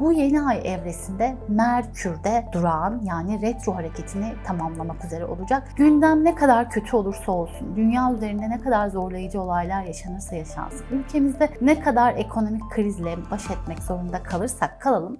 Bu yeni ay evresinde Merkür'de durağan yani retro hareketini tamamlamak üzere olacak. Gündem ne kadar kötü olursa olsun, dünya üzerinde ne kadar zorlayıcı olaylar yaşanırsa yaşansın, ülkemizde ne kadar ekonomik krizle baş etmek zorunda kalırsak kalalım,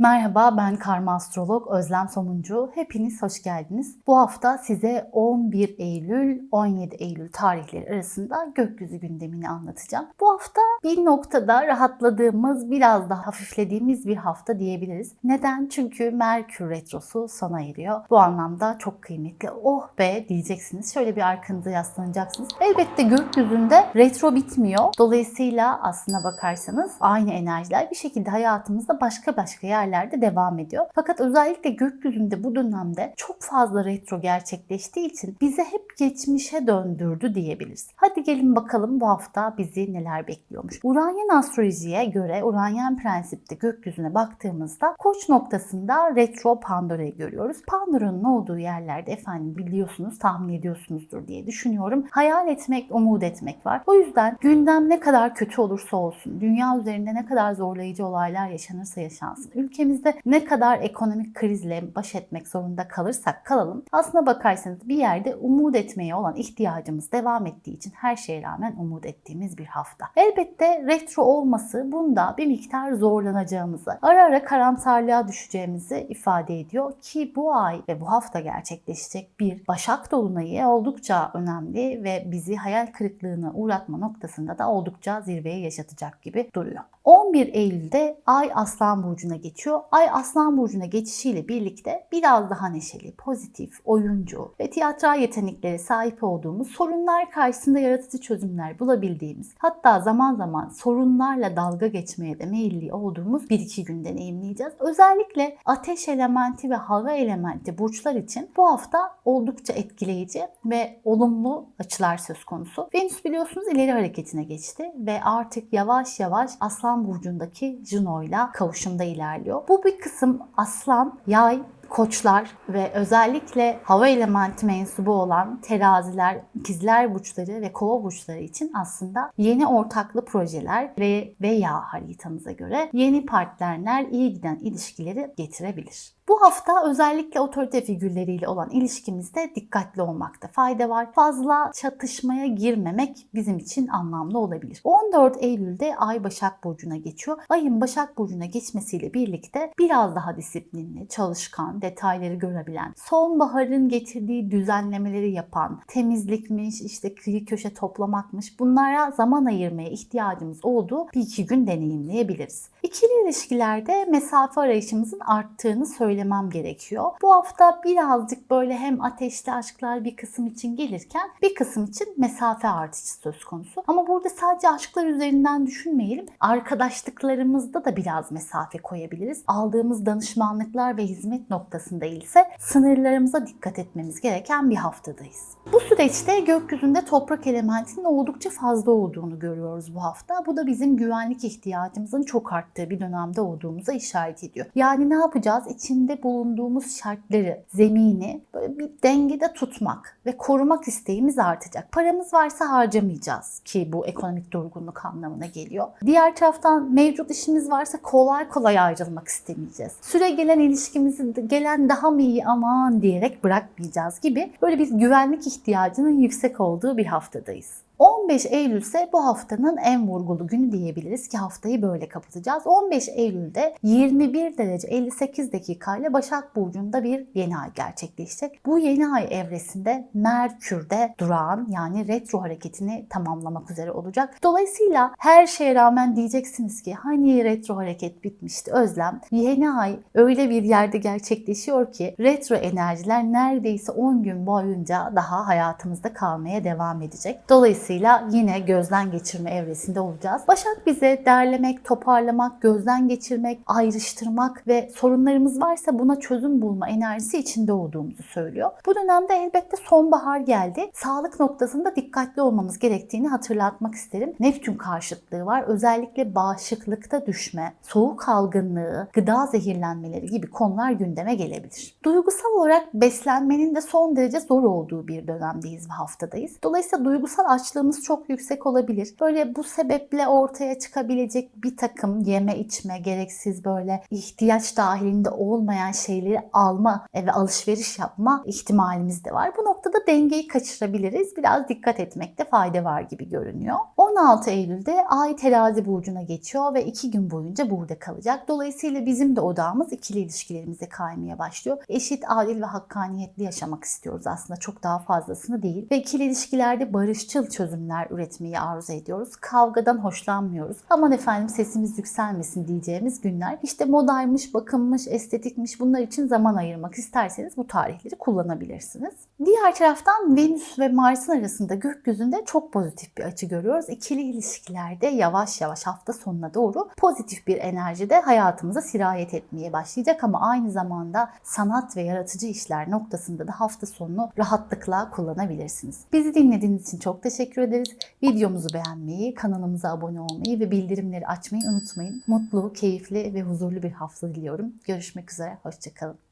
Merhaba ben karma astrolog Özlem Somuncu. Hepiniz hoş geldiniz. Bu hafta size 11 Eylül 17 Eylül tarihleri arasında gökyüzü gündemini anlatacağım. Bu hafta bir noktada rahatladığımız, biraz da hafiflediğimiz bir hafta diyebiliriz. Neden? Çünkü Merkür retrosu sona eriyor. Bu anlamda çok kıymetli. Oh be diyeceksiniz. Şöyle bir arkanıza yaslanacaksınız. Elbette gökyüzünde retro bitmiyor. Dolayısıyla aslına bakarsanız aynı enerjiler bir şekilde hayatımızda başka başka yerlerde devam ediyor. Fakat özellikle gökyüzünde bu dönemde çok fazla retro gerçekleştiği için bize hep geçmişe döndürdü diyebiliriz. Hadi gelin bakalım bu hafta bizi neler bekliyormuş. Uranyen astrolojiye göre Uranyen prensipte gökyüzüne baktığımızda koç noktasında retro Pandora'yı görüyoruz. Pandora'nın olduğu yerlerde efendim biliyorsunuz tahmin ediyorsunuzdur diye düşünüyorum. Hayal etmek, umut etmek var. O yüzden gündem ne kadar kötü olursa olsun, dünya üzerinde ne kadar zorlayıcı olaylar yaşanırsa yaşansın, ülkemizde ne kadar ekonomik krizle baş etmek zorunda kalırsak kalalım, aslına bakarsanız bir yerde umut etmeye olan ihtiyacımız devam ettiği için her şeye rağmen umut ettiğimiz bir hafta. Elbette retro olması bunda bir miktar zorlanacağımızı, ara ara karamsarlığa düşeceğimizi ifade ediyor ki bu ay ve bu hafta gerçekleşecek bir Başak Dolunayı oldukça önemli ve bizi hayal kırıklığına uğratma noktasında da oldukça zirveye yaşatacak gibi duruyor. 11 Eylül'de Ay Aslan Burcu'na geçiyor. Ay Aslan Burcu'na geçişiyle birlikte biraz daha neşeli, pozitif, oyuncu ve tiyatral yetenekleri sahip olduğumuz, sorunlar karşısında yaratıcı çözümler bulabildiğimiz, hatta zaman zaman sorunlarla dalga geçmeye de meyilli olduğumuz bir iki gün deneyimleyeceğiz. Özellikle ateş elementi ve hava elementi burçlar için bu hafta oldukça etkileyici ve olumlu açılar söz konusu. Venüs biliyorsunuz ileri hareketine geçti ve artık yavaş yavaş Aslan Burcu'ndaki Juno ile kavuşumda ilerliyor. Bu bir kısım Aslan, Yay, Koçlar ve özellikle hava elementi mensubu olan teraziler, ikizler burçları ve kova burçları için aslında yeni ortaklı projeler ve veya haritamıza göre yeni partnerler iyi giden ilişkileri getirebilir. Bu hafta özellikle otorite figürleriyle olan ilişkimizde dikkatli olmakta fayda var. Fazla çatışmaya girmemek bizim için anlamlı olabilir. 14 Eylül'de Ay Başak Burcu'na geçiyor. Ayın Başak Burcu'na geçmesiyle birlikte biraz daha disiplinli, çalışkan, detayları görebilen, sonbaharın getirdiği düzenlemeleri yapan, temizlikmiş, işte kıyı köşe toplamakmış bunlara zaman ayırmaya ihtiyacımız olduğu bir iki gün deneyimleyebiliriz. İkili ilişkilerde mesafe arayışımızın arttığını söylemem gerekiyor. Bu hafta birazcık böyle hem ateşli aşklar bir kısım için gelirken bir kısım için mesafe artışı söz konusu. Ama burada sadece aşklar üzerinden düşünmeyelim. Arkadaşlıklarımızda da biraz mesafe koyabiliriz. Aldığımız danışmanlıklar ve hizmet noktasında ise sınırlarımıza dikkat etmemiz gereken bir haftadayız. Bu süreçte gökyüzünde toprak elementinin oldukça fazla olduğunu görüyoruz bu hafta. Bu da bizim güvenlik ihtiyacımızın çok arttığı bir dönemde olduğumuza işaret ediyor. Yani ne yapacağız? İçinde bulunduğumuz şartları, zemini böyle bir dengede tutmak ve korumak isteğimiz artacak. Paramız varsa harcamayacağız ki bu ekonomik durgunluk anlamına geliyor. Diğer taraftan mevcut işimiz varsa kolay kolay ayrılmak istemeyeceğiz. Süre gelen ilişkimizi gelen daha mı iyi aman diyerek bırakmayacağız gibi böyle bir güvenlik ihtiyacının yüksek olduğu bir haftadayız. 15 Eylül ise bu haftanın en vurgulu günü diyebiliriz ki haftayı böyle kapatacağız. 15 Eylül'de 21 derece 58 dakikayla Başak Burcu'nda bir yeni ay gerçekleşecek. Bu yeni ay evresinde Merkür'de durağan yani retro hareketini tamamlamak üzere olacak. Dolayısıyla her şeye rağmen diyeceksiniz ki hani retro hareket bitmişti Özlem. Yeni ay öyle bir yerde gerçekleşiyor ki retro enerjiler neredeyse 10 gün boyunca daha hayatımızda kalmaya devam edecek. Dolayısıyla Dolayısıyla yine gözden geçirme evresinde olacağız. Başak bize derlemek, toparlamak, gözden geçirmek, ayrıştırmak ve sorunlarımız varsa buna çözüm bulma enerjisi içinde olduğumuzu söylüyor. Bu dönemde elbette sonbahar geldi. Sağlık noktasında dikkatli olmamız gerektiğini hatırlatmak isterim. Neptün karşıtlığı var. Özellikle bağışıklıkta düşme, soğuk algınlığı, gıda zehirlenmeleri gibi konular gündeme gelebilir. Duygusal olarak beslenmenin de son derece zor olduğu bir dönemdeyiz ve haftadayız. Dolayısıyla duygusal açlık kıskançlığımız çok yüksek olabilir. Böyle bu sebeple ortaya çıkabilecek bir takım yeme içme, gereksiz böyle ihtiyaç dahilinde olmayan şeyleri alma ve alışveriş yapma ihtimalimiz de var. Bu noktada dengeyi kaçırabiliriz. Biraz dikkat etmekte fayda var gibi görünüyor. 16 Eylül'de Ay terazi burcuna geçiyor ve 2 gün boyunca burada kalacak. Dolayısıyla bizim de odağımız ikili ilişkilerimize kaymaya başlıyor. Eşit, adil ve hakkaniyetli yaşamak istiyoruz aslında. Çok daha fazlasını değil. Ve ikili ilişkilerde barışçıl çözümler üretmeyi arzu ediyoruz. Kavgadan hoşlanmıyoruz. Aman efendim sesimiz yükselmesin diyeceğimiz günler. İşte modaymış, bakımmış, estetikmiş bunlar için zaman ayırmak isterseniz bu tarihleri kullanabilirsiniz. Diğer taraftan Venüs ve Mars'ın arasında gökyüzünde çok pozitif bir açı görüyoruz. İkili ilişkilerde yavaş yavaş hafta sonuna doğru pozitif bir enerji de hayatımıza sirayet etmeye başlayacak ama aynı zamanda sanat ve yaratıcı işler noktasında da hafta sonunu rahatlıkla kullanabilirsiniz. Bizi dinlediğiniz için çok teşekkür ederiz. Videomuzu beğenmeyi, kanalımıza abone olmayı ve bildirimleri açmayı unutmayın. Mutlu, keyifli ve huzurlu bir hafta diliyorum. Görüşmek üzere, hoşçakalın.